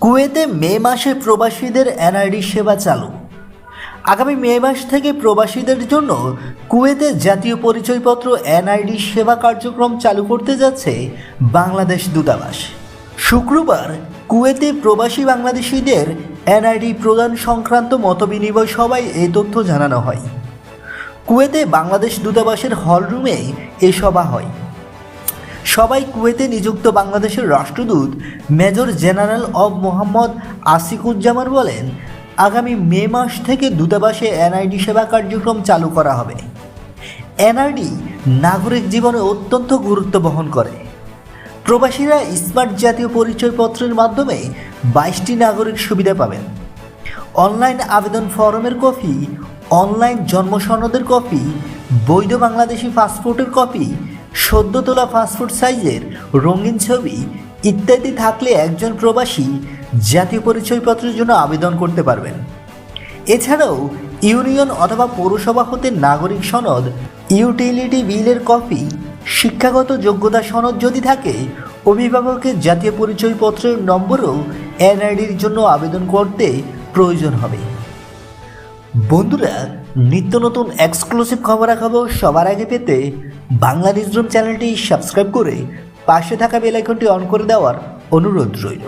কুয়েতে মে মাসে প্রবাসীদের এনআইডি সেবা চালু। আগামী মে মাস থেকে প্রবাসীদের জন্য কুয়েতে জাতীয় পরিচয়পত্র, এনআইডি সেবা কার্যক্রম চালু করতে যাচ্ছে বাংলাদেশ দূতাবাস। শুক্রবার কুয়েতে প্রবাসী বাংলাদেশিদের এনআইডি প্রদান সংক্রান্ত মতবিনিময় সভায় এই তথ্য জানানো হয়। কুয়েতে বাংলাদেশ দূতাবাসের হলরুমে এ সভা হয়। সবাই কুয়েতে নিযুক্ত বাংলাদেশের রাষ্ট্রদূত মেজর জেনারেল অব মোহাম্মদ আসিকুজ্জামান বলেন, আগামী মে মাস থেকে দূতাবাসে এনআইডি সেবা কার্যক্রম চালু করা হবে। এনআইডি নাগরিক জীবনে অত্যন্ত গুরুত্ব বহন করে। প্রবাসীরা স্মার্ট জাতীয় পরিচয়পত্রের মাধ্যমে বাইশটি নাগরিক সুবিধা পাবেন। অনলাইন আবেদন ফরমের কপি, অনলাইন জন্ম সনদের কপি, বৈধ বাংলাদেশি পাসপোর্টের কপি সদ্য তোলা পাসপোর্ট সাইজের রঙিন ছবি ইত্যাদি থাকলে একজন প্রবাসী জাতীয় পরিচয়পত্রের জন্য আবেদন করতে পারবেন। এছাড়াও ইউনিয়ন অথবা পৌরসভা হতে নাগরিক সনদ, ইউটিলিটি বিলের কপি, শিক্ষাগত যোগ্যতা সনদ যদি থাকে, অভিভাবকের জাতীয় পরিচয়পত্রের নম্বরও এনআইডির জন্য আবেদন করতে প্রয়োজন হবে। বন্ধুরা, নিত্য নতুন এক্সক্লুসিভ খবরাখবর সবার আগে পেতে বাংলা নিউজরুম চ্যানেলটি সাবস্ক্রাইব করে পাশে থাকা বেল আইকনটি অন করে দেওয়ার অনুরোধ রইল।